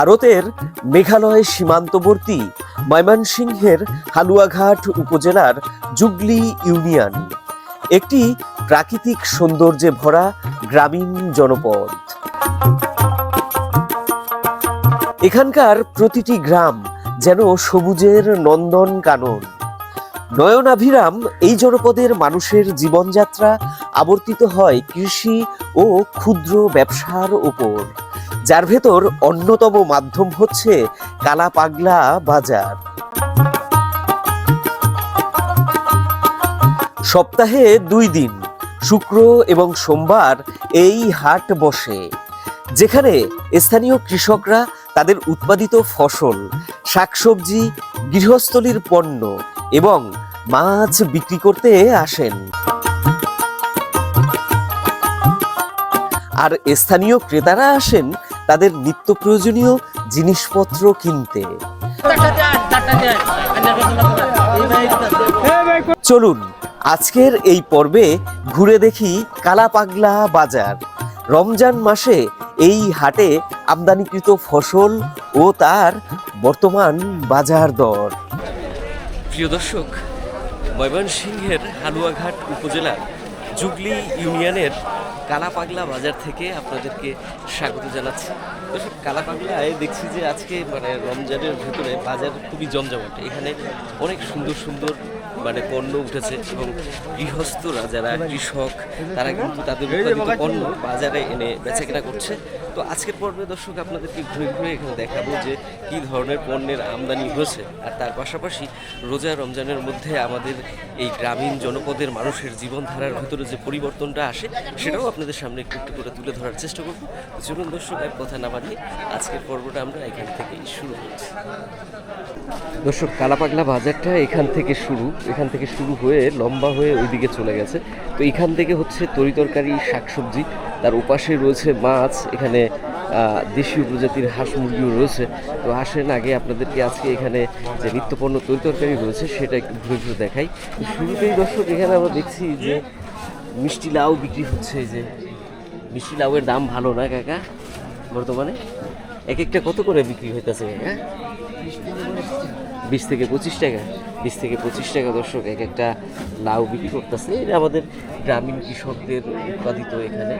ভারতের মেঘালয় সীমান্তবর্তী ময়মনসিংহের হালুয়াঘাট উপজেলার জুগলি ইউনিয়ন। একটি প্রাকৃতিক সৌন্দর্যে ভরা গ্রামীণ জনপদ। এখানকার প্রতিটি গ্রাম যেন সবুজের নন্দন কানন। নয়নাভিরাম এই জনপদের মানুষের জীবনযাত্রা আবর্তিত হয় কৃষি ও ক্ষুদ্র ব্যবসার উপর যার ভেতর অন্যতম মাধ্যম হচ্ছে কালা পাগলা বাজার। সপ্তাহে দুই দিন, শুক্র এবং সোমবার এই হাট বসে, যেখানে স্থানীয় কৃষকরা তাদের উৎপাদিত ফসল, শাকসবজি, গৃহস্থলীর পণ্য এবং মাছ বিক্রি করতে আসেন। আর স্থানীয় ক্রেতারা আসেন তাদের নিত্য প্রয়োজনীয় জিনিসপত্র কিনতে। চলুন, আজকের এই পর্বে ঘুরে দেখি কালাপাগলা বাজার। রমজান মাসে এই হাটে আমদানিকৃত ফসল ও তার বর্তমান বাজার দর। প্রিয় দর্শক, ময়মনসিংহের হালুয়াঘাট উপজেলার জুগলি ইউনিয়নের কালাপাগলা বাজার থেকে আপনাদেরকে স্বাগত জানাচ্ছি। দর্শক কালাপাগলায় দেখছি যে আজকে মানে রমজানের ভেতরে বাজার খুবই জমজমাট। এখানে অনেক সুন্দর সুন্দর মানে পণ্য উঠেছে এবং গৃহস্থরা যারা কৃষক তারা কিন্তু তাদের উৎপাদিত পণ্য বাজারে এনে বেচাকেনা করছে। তো আজকের পর্বে দর্শক আপনাদেরকে ঘুরে ঘুরে এখানে দেখাবো যে কী ধরনের পণ্যের আমদানি হয়েছে। আর তার পাশাপাশি রোজা রমজানের মধ্যে আমাদের এই গ্রামীণ জনপদের মানুষের জীবনধারার ভিতরে যে পরিবর্তনটা আসে, সেটাও আপনাদের সামনে একটু একটু করে তুলে ধরার চেষ্টা করব। চলুন দর্শক, এক কথা না বাড়িয়ে আজকের পর্বটা আমরা এখান থেকেই শুরু করছি। দর্শক, কালাপাগলা বাজারটা এখান থেকে শুরু, এখান থেকে শুরু হয়ে লম্বা হয়ে ওইদিকে চলে গেছে। তো এখান থেকে হচ্ছে তরিতরকারি শাকসবজি তার উপাশে রয়েছে মাছ এখানে দেশীয় প্রজাতির হাঁস মুরগিও রয়েছে। তো আসেন আগে আপনাদেরকে আজকে এখানে যে নিত্যপণ্য তরিতরকারি রয়েছে সেটা একটু ঘুরে ঘুরে দেখাই। শুরুতেই দর্শক এখানে আমরা দেখছি যে মিষ্টি লাউ বিক্রি হচ্ছে যে। মিষ্টি লাউয়ের দাম ভালো না কাকা বর্তমানে? এক একটা কত করে বিক্রি হইতেছে কাকা? বিশ থেকে পঁচিশ টাকা। বিশ থেকে পঁচিশ টাকা দর্শক এক একটা লাউ বিক্রি করতেছে। এটা আমাদের গ্রামীণ কৃষকদের উৎপাদিত এখানে।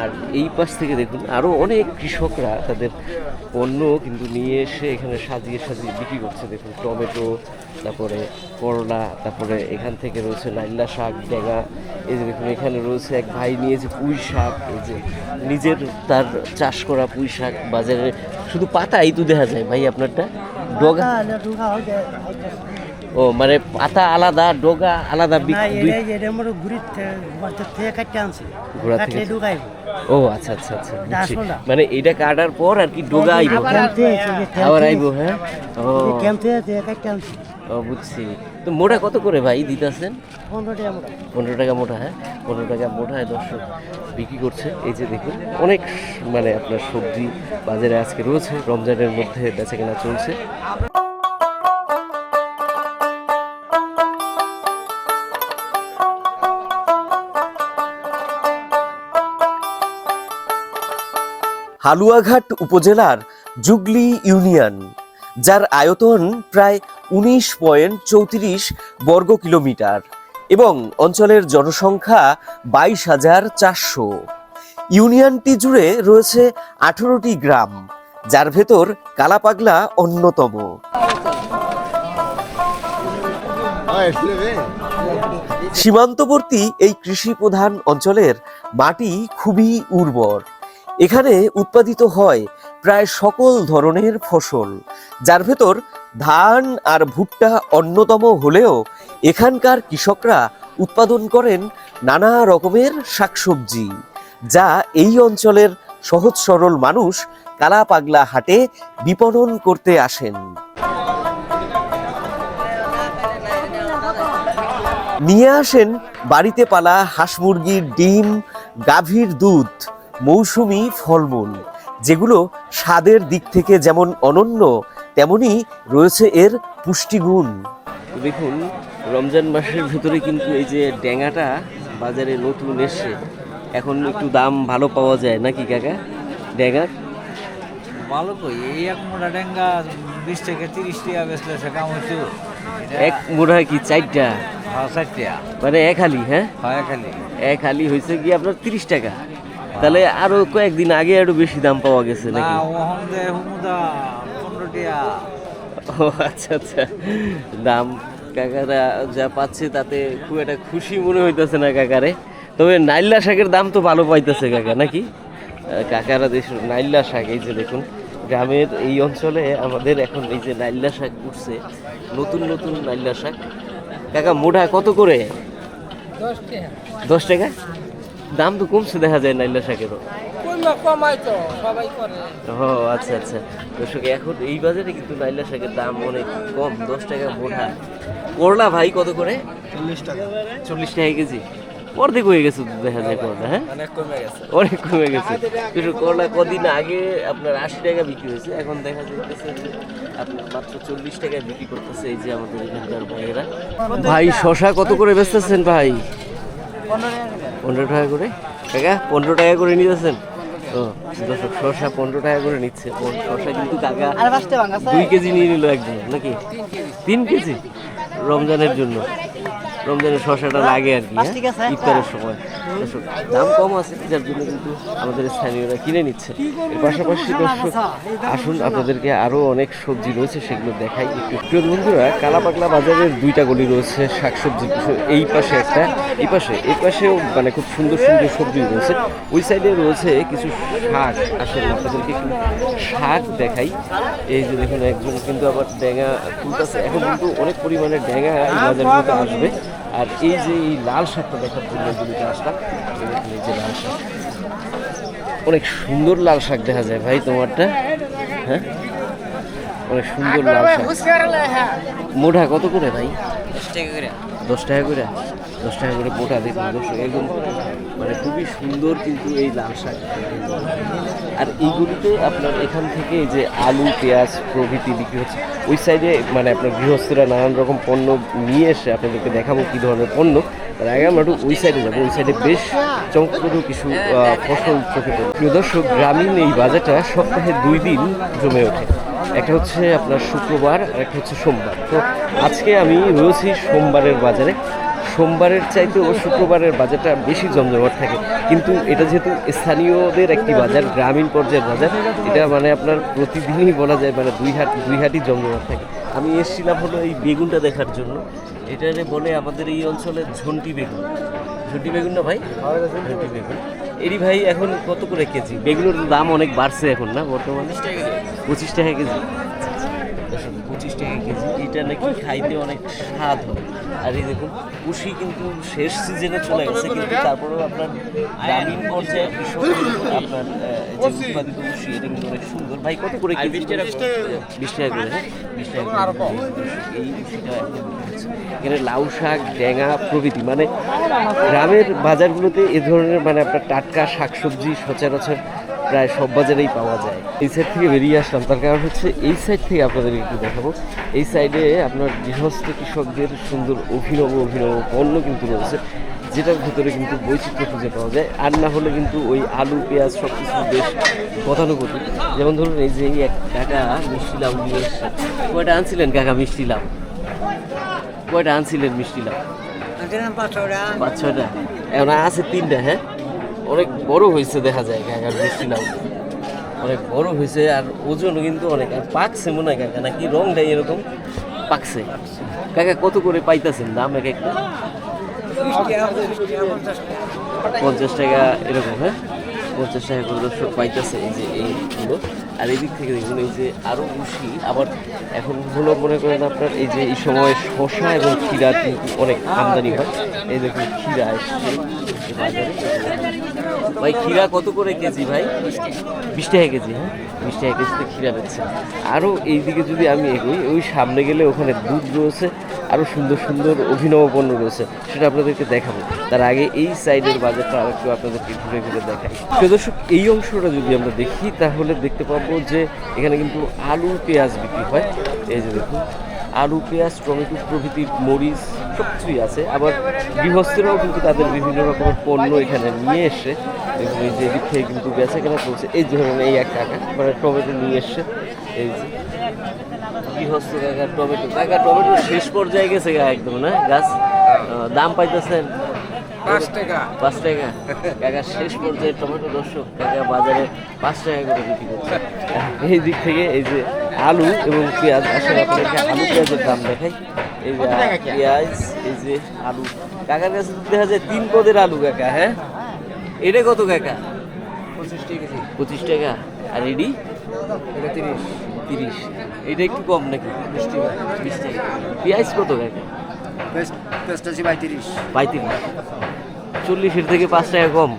আর এই পাশ থেকে দেখুন আরও অনেক কৃষকরা তাদের পণ্য কিন্তু নিয়ে এসে এখানে সাজিয়ে সাজিয়ে বিক্রি করছে। দেখুন, টমেটো, তারপরে করলা, তারপরে এখান থেকে রয়েছে নাইল্লা শাক, ডেগা। এই যে দেখুন, এখানে রয়েছে এক ভাই নিয়েছে পুঁই শাক। এই যে নিজের তার চাষ করা পুঁই শাক বাজারে। শুধু পাতাই তো দেখা যায়। ভাই, আপনারটা? ডগা? ও মানে পাতা আলাদা ডগা আলাদা ও আচ্ছা আচ্ছা আচ্ছা। মানে এটা কাটার পর আর কি ডগা আইব। আবার। আইব হ্যাঁ? ও। কাটতে আনছি। ও বুঝছি। তো মোটা কত করে ভাই দিতেছেন? পনেরো টাকা মোটা। পনেরো টাকা মোটা হ্যাঁ? পনেরো টাকা মোটায় দর্শক। বিক্রি করছে। এই যে দেখুন অনেক মানে আপনার সবজি বাজারে আজকে রয়েছে। রমজানের মধ্যে বেচা কেনা চলছে। হালুয়াঘাট উপজেলার জুগলি ইউনিয়ন, যার আয়তন প্রায় উনিশ পয়েন্ট চৌত্রিশ বর্গ কিলোমিটার এবং অঞ্চলের জনসংখ্যা বাইশ হাজার চারশো। ইউনিয়নটি জুড়ে রয়েছে আঠেরোটি গ্রাম, যার ভেতর কালাপাগলা অন্যতম। সীমান্তবর্তী এই কৃষি প্রধান অঞ্চলের মাটি খুবই উর্বর। এখানে উৎপাদিত হয় প্রায় সকল ধরনের ফসল। যার ভেতর ধান আর ভুট্টা অন্যতম হলেও এখানকার কৃষকরা উৎপাদন করেন নানা রকমের শাকসবজি, যা এই অঞ্চলের সহজ সরল মানুষ কালাপাগলা হাটে বিপণন করতে আসেন। নিয়ে আসেন বাড়িতে পালা হাঁস মুরগির ডিম, গাভীর দুধ মৌসুমি ফলমূল যেগুলো স্বাদের দিক থেকে যেমন অনন্য তেমনি রয়েছে এর পুষ্টিগুণ। দেখুন রমজান মাসের ভিতরে কিন্তু এই যে ড্যাঙাটা বাজারে নতুন এসছে। এখন একটু দাম ভালো পাওয়া যায় নাকি কাকা? ড্যাঙার ভালো কই এই এক মোটা ডেঙ্গা বিশ থেকে তিরিশ টাকা বেচলে সে কাম এক মুড়া কি চারটা? হ্যাঁ টাকা মানে এক হালি হ্যাঁ? হয় খালি এক হালি হয়েছে কি আপনার তিরিশ টাকা? তাহলে আরও কয়েকদিন আগে আরও বেশি দাম পাওয়া গেছে না নাকি? ও আচ্ছা আচ্ছা। দাম কাকারা যা পাচ্ছে তাতে খুব একটা খুশি মনে হইতেছে না কাকারে। তবে নাইল্লা শাকের দাম তো ভালো পাইতেছে কাকা নাকি? কাকারা দেশ নাইল্লা শাক এই যে দেখুন গ্রামের এই অঞ্চলে আমাদের এখন এই যে নাইল্লা শাক উঠছে নতুন নতুন নাইল্লা শাক। কাকা মোটা কত করে? দশ টাকা? দাম তো কমছে দেখা যায় নাইল্লা শাকেরও। ও আচ্ছা আচ্ছা। দর্শক এখন এই বাজারে কিন্তু নাইলা শাকের দাম অনেক কম দশ টাকা মোটা। করলা ভাই কত করে? চল্লিশ টাকা। চল্লিশ টাকা কেজি। অর্ধেক হয়ে গেছে দেখা যায় করলা হ্যাঁ? অনেক কমে গেছে। অনেক কমে গেছে। কিন্তু করলা কদিন আগে আপনার আশি টাকা বিক্রি হয়েছে এখন দেখা যাইতেছে যে আপনার মাত্র চল্লিশ টাকায় বিক্রি করতেছে এই যে আমাদের এখানকার ভাইয়েরা। ভাই শশা কত করে বেচতেছেন ভাই? পনেরো টাকা করে? কাকা পনেরো টাকা করে নিতেছেন? ও দর্শক শশা পনেরো টাকা করে নিচ্ছে। শসা কিন্তু কাকা দুই কেজি নিয়ে নিল একদম নাকি? তিন কেজি? রমজানের জন্য। রমজানের শশাটা লাগে আর কি হ্যাঁ? আছে। ইফতারের সময়। দাম কম আছে যার জন্য কিন্তু আমাদের স্থানীয়রা কিনে নিচ্ছে। এর পাশাপাশি দর্শক আসুন আপনাদেরকে আরও অনেক সবজি রয়েছে সেগুলো দেখাই একটু। প্রিয় বন্ধুরা কালাপাকলা বাজারের দুইটা গলি রয়েছে শাকসবজি এই পাশে একটা এই পাশে এই পাশেও মানে খুব সুন্দর সুন্দর সবজি রয়েছে। ওই সাইডে রয়েছে কিছু শাক। আসলে আপনাদেরকে একটু শাক দেখাই। এই যে দেখুন একজন কিন্তু আবার ড্যাঙা তুলতেছে। এখন কিন্তু অনেক পরিমাণে ড্যাঙা এই বাজারগুলোতে আসবে। আর এই যে এই লাল শাকটা দেখার জন্য এগুলিতে আসলাম এই যে লাল শাক। অনেক সুন্দর লাল শাক দেখা যায় ভাই তোমারটা হ্যাঁ? অনেক সুন্দর লাল শাক। মোটা কত করে ভাই? দশ টাকা করে। দশ টাকা করে মোটা দেখুন দর্শক একদম মানে খুবই সুন্দর কিন্তু এই লাল শাক। আর এইগুলিতে আপনার এখান থেকে যে আলু, পেঁয়াজ প্রভৃতি বিক্রি হচ্ছে, ওই সাইডে মানে আপনার গৃহস্থরা নানান রকম পণ্য নিয়ে এসে আপনাদেরকে দেখাবো কী ধরনের পণ্য। তার আগে আমরা একটু ওই সাইডে যাব, ওই সাইডে বেশ চমকপ্রদ কিছু ফসল চোখে পড়ে। প্রিয় দর্শক, গ্রামীণ এই বাজারটা সপ্তাহে দুই দিন জমে ওঠে। একটা হচ্ছে আপনার শুক্রবার আর একটা হচ্ছে সোমবার। তো আজকে আমি রয়েছি সোমবারের বাজারে। সোমবারের চাইতেও শুক্রবারের বাজারটা বেশি জমজমাট থাকে। কিন্তু এটা যেহেতু স্থানীয়দের একটি বাজার, গ্রামীণ পর্যায়ের বাজার, এটা মানে আপনার প্রতিদিনই বলা যায় মানে দুই হাট, দুই হাটই জমজমাট থাকে। আমি এসেছিলাম হলো এই বেগুনটা দেখার জন্য। এটারে বলে আমাদের এই অঞ্চলের ঝন্টি বেগুন। ঝন্টি বেগুন না ভাই? ঝুটি বেগুন। এরই ভাই এখন কত করে কেজি? বেগুনের দাম অনেক বাড়ছে এখন না বর্তমানে? পঁচিশ টাকা কেজি। পঁচিশ টাকা কেজি এটা নাকি খাইতে অনেক স্বাদ হয়। আর এই দেখুন কুশি কিন্তু শেষ সিজনে চলে গেছে কিন্তু তারপরেও আপনার গ্রামীণ পর্যায়ে আপনার যে উৎপাদিত কুশি এটা কিন্তু অনেক সুন্দর। ভাই কত করে কেজি বিশ টাকা করে। হ্যাঁ? বিশ টাকা এই কুশিটা। এখানে লাউ শাক ড্যাঙা প্রভৃতি মানে গ্রামের বাজারগুলোতে এ ধরনের মানে আপনার টাটকা শাকসবজি সচরাচর প্রায় সব বাজারেই পাওয়া যায়। এই সাইড থেকে বেরিয়ে আসলাম তার কারণ হচ্ছে এই সাইড থেকে আপনাদের একটু দেখাবো। এই সাইডে আপনার গৃহস্থ কৃষকদের সুন্দর অভিনব অভিনব পণ্য কিন্তু রয়েছে যেটার ভিতরে কিন্তু বৈচিত্র্য খুঁজে পাওয়া যায়। আর না হলে কিন্তু ওই আলু পেঁয়াজ সব কিছু বেশ গতানুগতিক। যেমন ধরুন এই যে এই এক কাকা মিষ্টি লাউ নিয়ে এসছে। কয়টা আনছিলেন কাকা মিষ্টি লাউ? কয়টা আনছিলেন মিষ্টি লাউ? পাঁচ ছয়টা। এখন আছে তিনটা হ্যাঁ? অনেক বড় হয়েছে দেখা যায় কাকার লাউ অনেক বড় হয়েছে আর ওজনও কিন্তু অনেক। আর পাকছে মনে হয় কাকা নাকি রংটাই এরকম পাকছে। কাকা কত করে পাইতেছেন দাম এক একটা? পঞ্চাশ টাকা এরকম হ্যাঁ? পঞ্চাশ টাকা করে দর্শক পাইতেছে এই যে এই এইগুলো। আর এই দিক থেকে দেখুন এই যে আরও বেশি আবার এখন হলো মনে করেন আপনার এই যে এই সময় শশা এবং ক্ষীরা কিন্তু অনেক আমদানি হয়। এই দেখুন ক্ষীরা এসছে বাজারে। ভাই, ক্ষীরা কত করে কেজি ভাই? বিশ টাকা কেজি হ্যাঁ? বিশ টাকা কেজিতে ক্ষীরা বেচছে আরও এইদিকে যদি আমি এগোই, ওই সামনে গেলে ওখানে দুধ রয়েছে আরও সুন্দর সুন্দর অভিনব পণ্য রয়েছে, সেটা আপনাদেরকে দেখাবো। তার আগে এই সাইডের বাজারটা আর একটু আপনাদেরকে ঘুরে ঘুরে দেখাই। প্রিয় দর্শক, এই অংশটা যদি আমরা দেখি, তাহলে দেখতে পাবো যে এখানে কিন্তু আলু, পেঁয়াজ বিক্রি হয়। এই যে দেখুন, আলু, পেঁয়াজ, টমেটো প্রভৃতির মরিচ সব কিছুই আছে। আবার গৃহস্থরাও কিন্তু তাদের বিভিন্ন রকমের পণ্য এখানে নিয়ে এসে যে এদিক থেকে কিন্তু বেচা কেনা চলছে। এই ধরুন এই এক কাকা মানে টমেটো নিয়ে এসছে এই যে গৃহস্থ কাকা টমেটো। কাকা টমেটো শেষ পর্যায়ে গেছে গা একদম না? গাছ? আহ, দাম পাইতেছেন? পাঁচ টাকা। পাঁচ টাকা? কাকা শেষ পর্যায়ে টমেটো দর্শক কাকা বাজারে পাঁচ টাকা করে বিক্রি করছে। এই দিক থেকে এই যে আলু এবং পেঁয়াজ আসলে আপনাদেরকে আলু পেঁয়াজের দাম দেখাই। এই যে পেঁয়াজ এই যে আলু। কাকার কাছে দেখা যায় তিন পদের আলু কাকা হ্যাঁ? এটা কত কাকা? পঁচিশ টাকা আর এডি? এটা তিরিশ। তিরিশ। এটা একটু কম নাকি? বিশ টাকা বিশ টাকা পেঁয়াজ কত কাকা? পেঁয়াজটা পঁয়ত্রিশ। পঁয়ত্রিশ। চল্লিশের থেকে পাঁচ টাকা কম।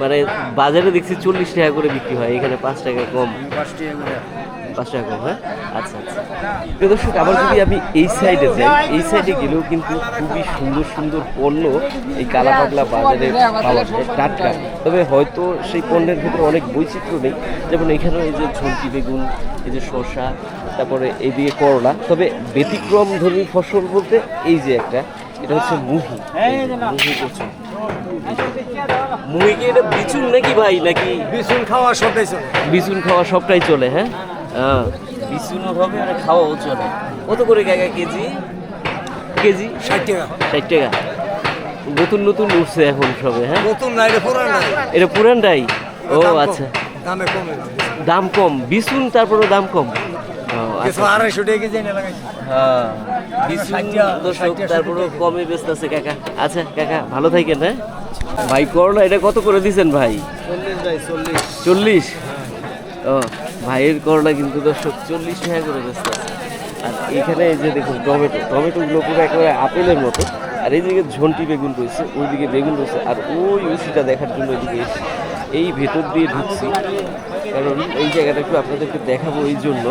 মানে বাজারে দেখছি চল্লিশ টাকা করে বিক্রি হয় এখানে পাঁচ টাকা কম। পাঁচ টাকা করে। পাঁচ টাকা কম হ্যাঁ? আচ্ছা আচ্ছা। প্রিয় দর্শক আবার যদি আমি এই সাইডে যাই এই সাইডে গেলেও কিন্তু খুবই সুন্দর সুন্দর পণ্য এই কালাপাগলা বাজারে পাওয়া যায় টাটকা। তবে হয়তো সেই পণ্যের ভিতরে অনেক বৈচিত্র্য নেই। যেমন এখানেও এই যে ঝন্টি বেগুন এই যে শসা তারপরে এইদিকে করলা। তবে ব্যতিক্রম ধর্মী ফসল বলতে এই যে একটা এটা হচ্ছে মুহি। মুহি কচু মুহি কি এটা বিচুন নাকি ভাই নাকি? বিচুন খাওয়া সবটাই চলে। বিচুন খাওয়া সবটাই চলে হ্যাঁ? হ্যাঁ। বিচুনও হবে আর খাওয়াও চলে কত করে কাকা কেজি? কেজি? ষাট টাকা। ষাট টাকা। নতুন নতুন উঠছে এখন সবে হ্যাঁ? নতুন না এটা পুরান এটা পুরানটাই ও আচ্ছা। দামে কমে দাম কম। বিচুন তারপরে দাম কম। ও, কিছু আচ্ছা। আড়াইশো টাকা কেজি এনে লাগাইছি। হ্যাঁ। বিচুন দর্শক তারপরে কমে বেচতে আছে কাকা। আচ্ছা কাকা ভালো থাকেন হ্যাঁ? ভাই করলা এটা কত করে দিছেন ভাই? ভাই চল্লিশ। চল্লিশ? ও, ভাইয়ের করলা কিন্তু দর্শক চল্লিশ টাকা করে বেচতে আর এখানে এই যে দেখুন টমেটো, টমেটোগুলো পুরো একেবারে আপেলের মতো। আর এইদিকে ঝন্টি বেগুন রয়েছে, ওইদিকে বেগুন রয়েছে, আর ওই উচিটা দেখার জন্য এদিকে। এই ভেতর দিয়ে ঢুকছি। কারণ এই জায়গাটা একটু আপনাদেরকে দেখাবো এই জন্য।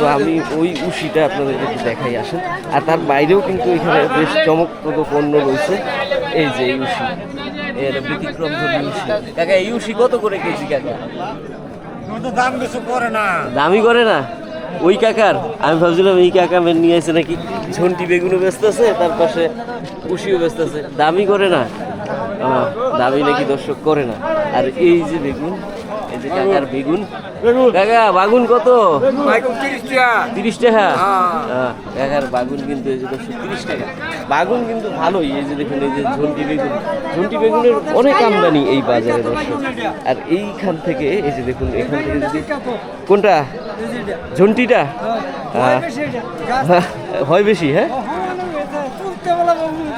তো আমি ওই উশিটা আপনাদেরকে একটু দেখাই আসেন। আর তার বাইরেও কিন্তু এখানে বেশ চমকপ্রদ পণ্য রয়েছে। এই যে এই উশি এর ব্যতিক্রম ধর্মী উশি কাকা, এই উশি কত করে কেজি, কাকা? দাম করে না। ওই কাকার। আমি ভাবছিলাম এই কাকা মেন নিয়ে আসে নাকি ঝন্টি বেগুনও ব্যস্ত আছে তার পাশে কুশিও ব্যস্ত আছে দামি করে না। দামি নাকি দর্শক করে না। আর এই যে বেগুন যে কাকার বেগুন। কাকা বাগুন কত? তিরিশ টাকা। হ্যাঁ। কাকার বাগুন কিন্তু এই যে দর্শক তিরিশ টাকা। বাগুন কিন্তু ভালোই এই যে দেখুন এই যে ঝন্টি বেগুন। ঝন্টি বেগুনের অনেক আমদানি এই বাজারে দর্শক। আর এইখান থেকে এই যে দেখুন এখান থেকে যদি কোনটা? ঝন্টিটা হয়। বেশি হ্যাঁ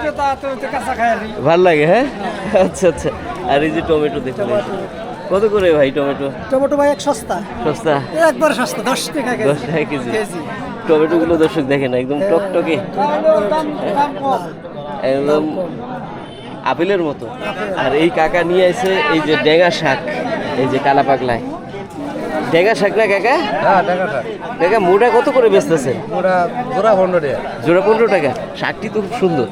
ক্রেতা তো কাঁচা খায় ভালো লাগে হ্যাঁ? আচ্ছা আচ্ছা। আর এই যে টমেটো দেখুন। কত করে ভাই টমেটো? টমেটো ভাই এক সস্তা। সস্তা? একবার সস্তা দশ টাকা দশ টাকা কেজি? টমেটোগুলো দর্শক দেখেন একদম টকটকে। একদম আপেলের মতো। আর এই কাকা নিয়ে এসে এই যে ডেঙ্গা শাক এই যে কালা পাগলায়। ডেঙ্গা শাক না কাকা? হ্যাঁ টাকাটা কাকা মোটা কত করে বেচতেছেন? ওরা জোড়া পনেরো টাকা। জোড়া পনেরো টাকা। শাকটি তো খুব সুন্দর।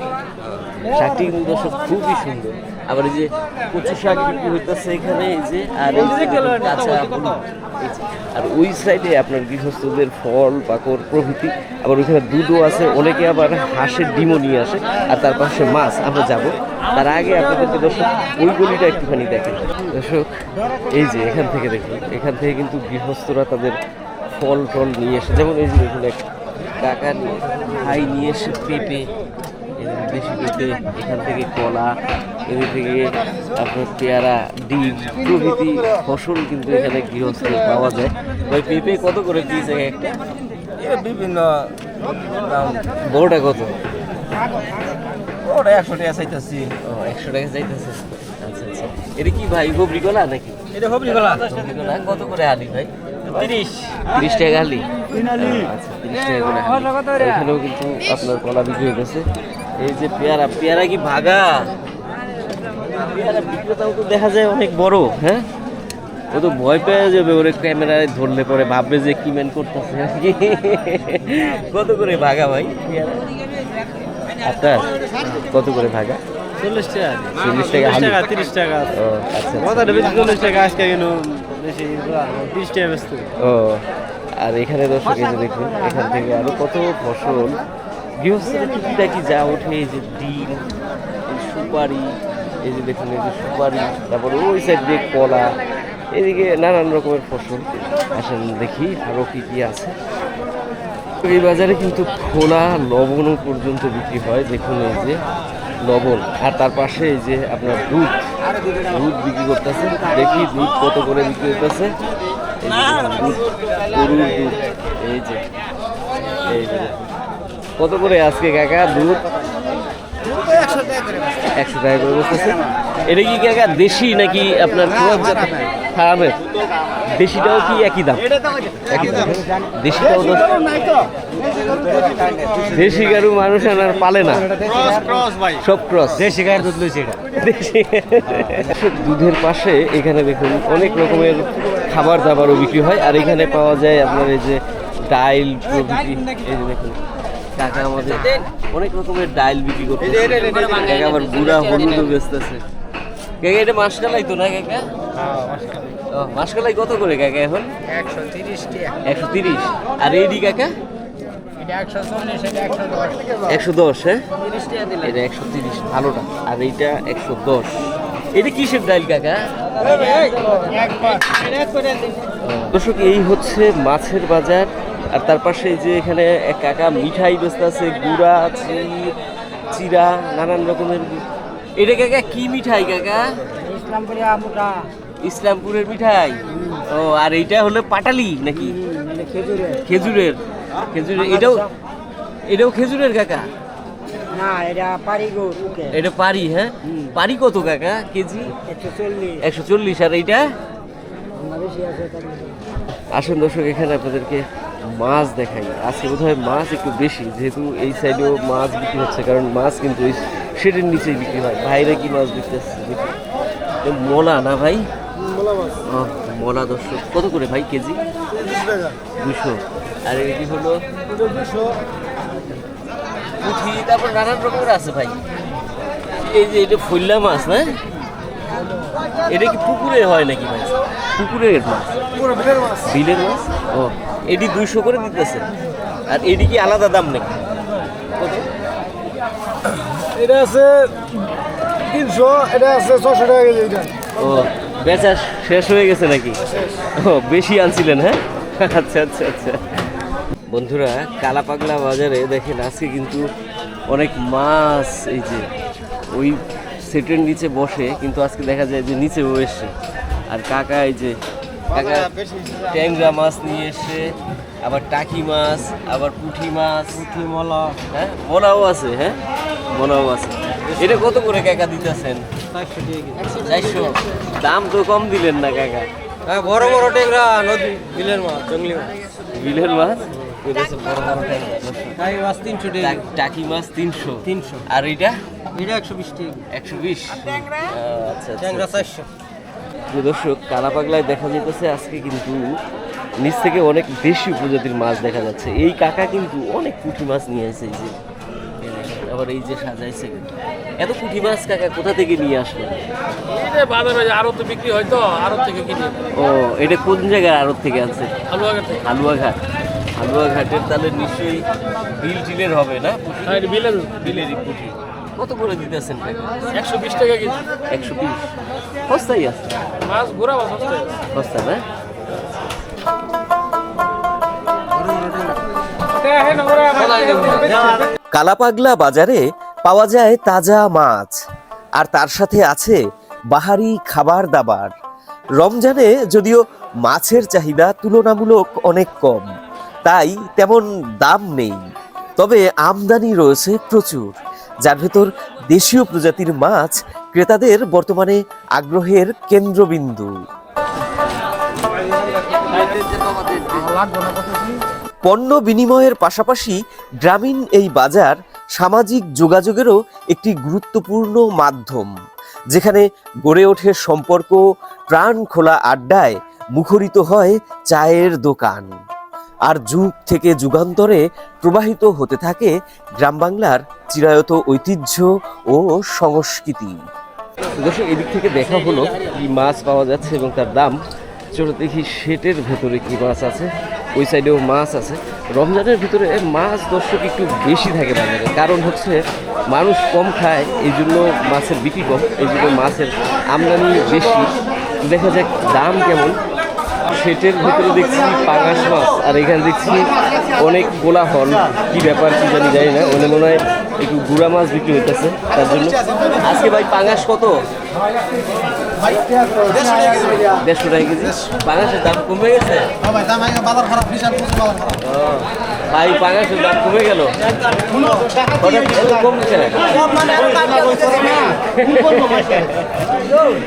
শাকটি কিন্তু দর্শক খুবই সুন্দর। আবার এই যে কচু শাক বিক্রি হইতেছে এখানে এই যে আর এই যে কাঁচা। আর ওই সাইডে আপনার গৃহস্থদের ফল পাকড় প্রভৃতি আবার ওইখানে দুধও আছে অনেকে আবার হাঁসের ডিমও নিয়ে আসে আর তার পাশে মাছ আমরা যাব। তার আগে আপনাদেরকে দর্শক ওই গলিটা একটুখানি দেখেন। দর্শক এই যে এখান থেকে দেখুন এখান থেকে কিন্তু গৃহস্থরা তাদের ফল টল নিয়ে এসে যেমন এই যে দেখুন এক কাকা নিয়ে ভাই নিয়ে এসে পেঁপে যে এখান থেকে কলা এদিক থেকে আপনার পেয়ারা ডিম প্রভৃতি ফসল কিন্তু এখানে গৃহস্থ পাওয়া যায়। ভাই পেঁপে কত করে পিস এক একটা? বিভিন্ন দাম। বড়টা কত? ওটা একশো টাকা চাইতেছি। ও একশো টাকা চাইতেছে। আচ্ছা আচ্ছা। এটা কি ভাই গোবরি কলা নাকি? এটা হবি গলা গোবরি কলা কত করে আলি ভাই? তিরিশ। তিরিশ টাকা আলি আচ্ছা তিরিশ টাকা করে এখানেও কিন্তু আপনার কলা বিক্রি হইতেছে। এই যে পেয়ারা পেয়ারা কি ভাগা? পেয়ারা বিক্রেতাও তো দেখা যায় অনেক বড় হ্যাঁ? ও তো ভয় পেয়ে যাবে ওরে ক্যামেরায় ধরলে পরে ভাববে যে কি ম্যান করতেছে কত করে ভাগা ভাই পেয়ারা? আপনার কত করে ভাগা? চল্লিশ টাকা। চল্লিশ টাকা তিরিশ টাকা। ও আচ্ছা আচ্ছা। কথাটা বেশি চল্লিশ টাকা আজকে কেন বেশি তিরিশ টাকা ব্যস্ত ও আর এখানে দর্শক দেখুন এখান থেকে আরও কত ফসল গৃহস্থের টুকিটাকি যা ওঠে, এই যে ডিম সুপারি, এই যে দেখুন, এই যে সুপারি, তারপরে ওই সাইড দিয়ে কলা, এদিকে নানান রকমের ফসল আসেন দেখি আরও কি কি আছে। এই বাজারে কিন্তু খোলা লবণও পর্যন্ত বিক্রি হয়, দেখুন এই যে লবণ। আর তার পাশে এই যে আপনার দুধ দুধ বিক্রি করতেছে, দেখি দুধ কত করে বিক্রি করতেছে গরুর দুধ, এই যে এই যে কত করে আজকে কাকা? দুধ? একশো টাকা করে বলতেছে। এটা কি কাকা দেশি নাকি আপনার ফার্মের দেশিটাও কি একই দাম? একই দাম। দেশিটাও দশ দেশি গরু মানুষ আর পালে না। সব ক্রস দেশি গায়ের দুধ লইছে এটা। দুধের পাশে এখানে দেখুন অনেক রকমের খাবার দাবারও বিক্রি হয়। আর এখানে পাওয়া যায় আপনার এই যে ডাইল প্রভৃতি। এই যে দেখুন। কাকা আমাদের অনেক রকমের ডাইল বিক্রি করতে কাকা আবার গুড়া হলুদও বেচতেছে। কাকা এটা মাসকালাই তো না কাকা? ও, মাসকালাই কত করে কাকা এখন? একশো তিরিশ একশো তিরিশ। আর এইডি কাকা? একশো দশ। একশো দশ হ্যাঁ? এটা একশো তিরিশ ভালোটা। আর এইটা একশো দশ। এটা কিসের ডাইল কাকা? দর্শক এই হচ্ছে মাছের বাজার আর তার পাশে যে এখানে এক কাকা মিঠাই বেচতে আছে গুড়া চিরা নানান রকমের এটা কাকা কি মিঠাই কাকা? ইসলামপুরের মিঠাই? ও আর এইটা হলো পাটালি নাকি? খেজুরে খেজুরের। খেজুরের এটাও এটাও খেজুরের কাকা? না এটা পারি গো এটা পারি হ্যাঁ? পারি কত কাকা? কেজি? একশো চল্লিশ। আর এইটা? আছে দর্শক এখানে আপনাদেরকে মাছ দেখাই। আজকে বোধহয় মাছ একটু বেশি যেহেতু এই সাইডেও মাছ বিক্রি হচ্ছে কারণ মাছ কিন্তু ওই শেডের নিচেই বিক্রি হয়। বাইরে কি মাছ বিক্রি মলা না ভাই? মলা দর্শক। কত করে ভাই কেজি? দুশো। আর এটি হলো? পুঁঠি তারপর নানান রকমের আছে ভাই। এই যে এটা ফইল্লা মাছ না? এটা কি পুকুরে হয় নাকি ভাই? পুকুরের মাছ। বিলের মাছ। ও এটি দুইশো করে দিতেছে। আর এটি কি আলাদা দাম নাকি? কত? এটা আছে তিনশো এটা আছে ছশো টাকা কেজি এটা। ও বেচা শেষ হয়ে গেছে নাকি? ও বেশি আনছিলেন হ্যাঁ? আচ্ছা আচ্ছা আচ্ছা। বন্ধুরা কালাপাগলা বাজারে দেখেন আজকে কিন্তু অনেক মাছ এই যে ওই সেটের নিচে বসে কিন্তু আজকে দেখা যায় যে নিচেও এসছে আর কাকা এই যে কাকা ট্যাংরা মাছ নিয়ে এসছে আবার টাকি মাছ আবার পুঁটি মাছ। পুঁটি মলা। হ্যাঁ মলাও আছে হ্যাঁ? মলাও আছে। এটা কত করে কাকা দিতেছেন? চারশো দাম তো কম দিলেন না কাকা। হ্যাঁ বড় বড় টেংরা নদী বিলের মাছ জঙ্গলি মাছ। বিলের মাছ? এটা বড় বড় ট্যাংরা, মাছ তিনশো টাকি মাছ তিনশো। তিনশো। আর এটা? এটা একশো বিশ একশো বিশ? আচ্ছা ট্যাংরা? আচ্ছা চারশো। প্রিয় দর্শক কালাপাগলায় দেখা যেতেছে আজকে কিন্তু নিচ থেকে অনেক দেশি প্রজাতির মাছ দেখা যাচ্ছে। এই কাকা কিন্তু অনেক পুঁটি মাছ নিয়ে আসে এই যে। আবার এই যে সাজাইছে কিন্তু। এত পুঁটি মাছ কাকা কোথা থেকে নিয়ে আসলো? এটা বাজারে আরও তো বিক্রি হয় তো আরও থেকে কিনে। ও এটা কোন জায়গার আড়ত থেকে আনছে? হালুয়াঘাট থেকে। হালুয়াঘাট হালুয়াঘাটের তাহলে নিশ্চয়ই বিল টিলের হবে না? হ্যাঁ বিলের। বিলেরই পুঁটি কত করে দিতেছেন একশো বিশ টাকা কেজি। একশো বিশ। সস্তাই আছে। মাছ ঘোরা মাছ সস্তা না? কালাপাগলা বাজারে পাওয়া যায় তাজা মাছ আর তার সাথে আছে বাহারি খাবার দাবার। রমজানে যদিও মাছের চাহিদা তুলনামূলক অনেক কম। তাই তেমন দাম নেই। তবে আমদানি রয়েছে প্রচুর। যার ভেতর দেশীয় প্রজাতির মাছ ক্রেতাদের বর্তমানে আগ্রহের কেন্দ্রবিন্দু। পণ্য বিনিময়ের পাশাপাশি গ্রামীণ এই বাজার সামাজিক যোগাযোগেরও একটি গুরুত্বপূর্ণ মাধ্যম, যেখানে গড়ে ওঠে সম্পর্ক, প্রাণ খোলা আড্ডায় মুখরিত হয় চায়ের দোকান। আর যুগ থেকে যুগান্তরে প্রবাহিত হতে থাকে গ্রাম বাংলার চিরায়ত ঐতিহ্য ও সংস্কৃতি। এদিক থেকে দেখা হলো কি মাছ পাওয়া যাচ্ছে এবং তার দাম। চলো দেখি শেটের ভেতরে কি মাছ আছে, ওই সাইডেও মাছ আছে। রমজানের ভিতরে মাছ দর্শক একটু বেশি থাকে বাজারে। কারণ হচ্ছে মানুষ কম খায়, এই জন্য মাছের বিক্রি কম, এই জন্য মাছের আমদানি বেশি। দেখা যাক দাম কেমন। সেটের ভিতরে দেখছি পাঙাশ মাছ, আর এখানে দেখছি অনেক কোলাহল কি ব্যাপার, কি জানি জানি না। ওখানে মনে হয় একটু গুড়া মাছ বিক্রি হইতেছে, তার জন্য। আজকে ভাই পাঙাশ কত? দেড়শো টাকা কেজি। পাঙাশের দাম কমে গেছে? ভাই, পাঙাশের দাম কমে গেল। কমছে?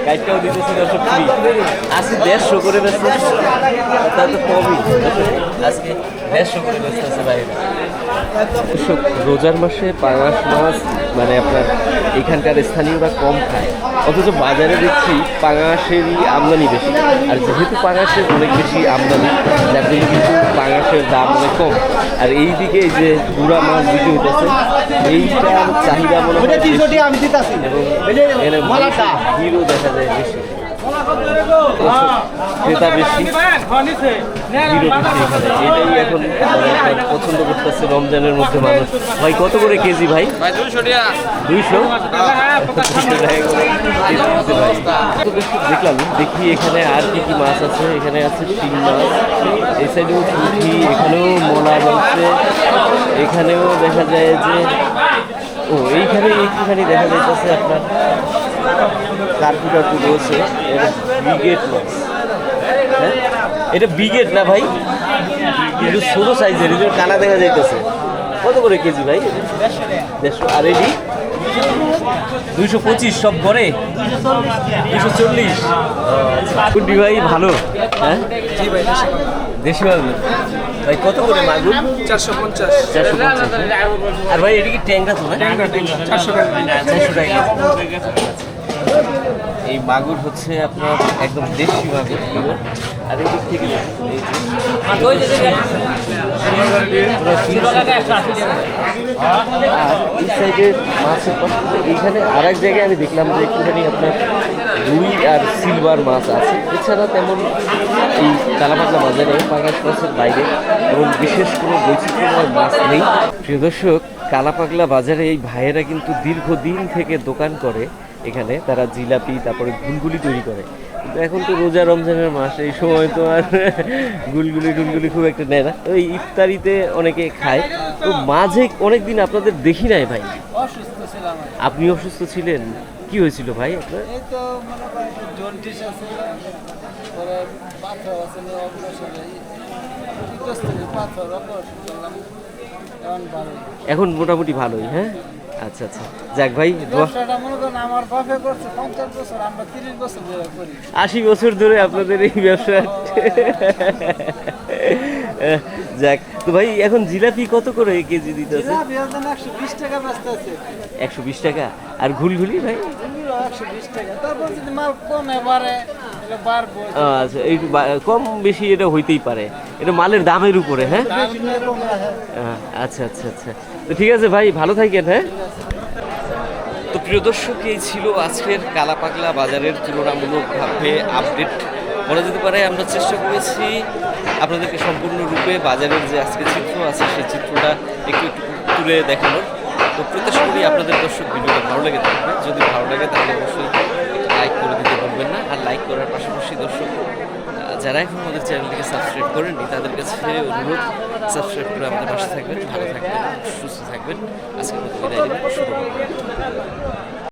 কাজটাও দিতেছে দর্শক ফ্রি আজকে দেড়শো করে ব্যস্ত তা তো কমই। আজকে দেড়শো করে বাইরে। রোজার মাসে পাঙাশ মাছ মানে আপনার এখানকার স্থানীয়রা কম খায়। অথচ বাজারে দেখছি পাঙাশেরই আমদানি বেশি। আর যেহেতু পাঙাশের অনেক বেশি আমদানি যার জন্য কিন্তু পাঙাশের দাম অনেক কম। আর এই দিকে যে গুড়া মাছ বিক্রি হইতেছে এইটার চাহিদা মনে হয় এবং ভিড়ও দেখা যায় বেশি। ক্রেতা বেশি। এখানে এটাই এখন মানে পছন্দ করতেছে রমজানের মধ্যে মানুষ। ভাই কত করে কেজি ভাই? দুইশো দেখলাম দেখি এখানে আর কি কি মাছ আছে। এখানে আছে তিন মাছ। এই সাইডেও পুঁটি এখানেও মলা রয়েছে এখানেও দেখা যায় যে ও এইখানে একটুখানি দেখা যাইতেছে আপনার কার্পু টার্পু রয়েছে। এটা ব্রিগেড হ্যাঁ? এটা ব্রিগেড না ভাই? কিন্তু ছোটো সাইজের এটা কানা দেখা যাইতেছে। কত করে কেজি ভাই? দেড়শো। আর এটি? দুইশো পঁচিশ সব করে দুশো চল্লিশ। ভাই ভালো। হ্যাঁ? দেশি মাগুর ভাই কত করে মাগুর? চারশো পঞ্চাশ। চারশো আর ভাই এটা কি ট্যাংরা তো না? চারশো টাকা। চারশো টাকা। এই মাগুর হচ্ছে আপনার একদম দেশি মাগুর। আর এই দিক থেকে এই যে আর এই সাইডের মাছের পাশে এইখানে আর এক জায়গায় আমি দেখলাম যে একটুখানি আপনার রুই আর সিলভার মাছ আছে। এছাড়া তেমন এই কালাপাতলা বাজারে পাঙ্গাস মাছের বাইরে এবং বিশেষ কোনো বৈচিত্র্যময় মাছ নেই। প্রিয় দর্শক কালাপাগলা বাজারে এই ভাইয়েরা কিন্তু দীর্ঘদিন থেকে দোকান করে। এখানে তারা জিলাপি তারপরে গুলগুলি তৈরি করে। এখন তো রোজা রমজানের মাস এই সময় তো আর গুলগুলি টুলগুলি খুব একটা নেয় না। ওই ইফতারিতে অনেকে খায়। তো মাঝে অনেক দিন আপনাদের দেখি নাই ভাই। আপনি অসুস্থ ছিলেন? কি হয়েছিল ভাই আপনার? এখন মোটামুটি ভালোই হ্যাঁ? আচ্ছা আচ্ছা। যাক ভাই দোয়া ব্যবসাটা করেন আমার বাপে করছে পঞ্চাশ বছর আমরা তিরিশ বছর ধরে করি। আশি বছর ধরে আপনাদের এই ব্যবসা। যাক তো ভাই এখন জিলাপি কত করে কেজি দিতেছে জিলাপি একশো বিশ টাকা ব্যস্ত আছে। একশো বিশ টাকা? আর ঘুলঘুলি ভাই? একশো বিশ টাকা। তারপর যদি মাল কমে বাড়ে তাহলে বাড়বো। ও, আচ্ছা একটু কম বেশি এটা হইতেই পারে। এটা মালের দামের উপরে হ্যাঁ। আহ, আচ্ছা আচ্ছা আচ্ছা। তো ঠিক আছে ভাই, ভালো থাকেন হ্যাঁ? তো প্রিয় দর্শক, এই ছিল আজকের কালাপাগলা বাজারের তুলনামূলকভাবে আপডেট। বলা যেতে পারে আমরা চেষ্টা করেছি আপনাদেরকে সম্পূর্ণরূপে বাজারের যে আজকে চিত্র আছে, সেই চিত্রটা একটু একটু তুলে দেখানোর। তো প্রত্যাশা করি আপনাদের দর্শক ভিডিওটা ভালো লেগে থাকবে। যদি ভালো লাগে, তাহলে অবশ্যই লাইক করে দিতে ভুলবেন না। আর লাইক করার পাশাপাশি দর্শক যারা এখন আমাদের চ্যানেলটিকে সাবস্ক্রাইব করেননি, তাদের কাছে অনুরোধ সাবস্ক্রাইব করে আমাদের পাশে থাকবেন, ভালো থাকবেন, সুস্থ থাকবেন। নেবেন শুভ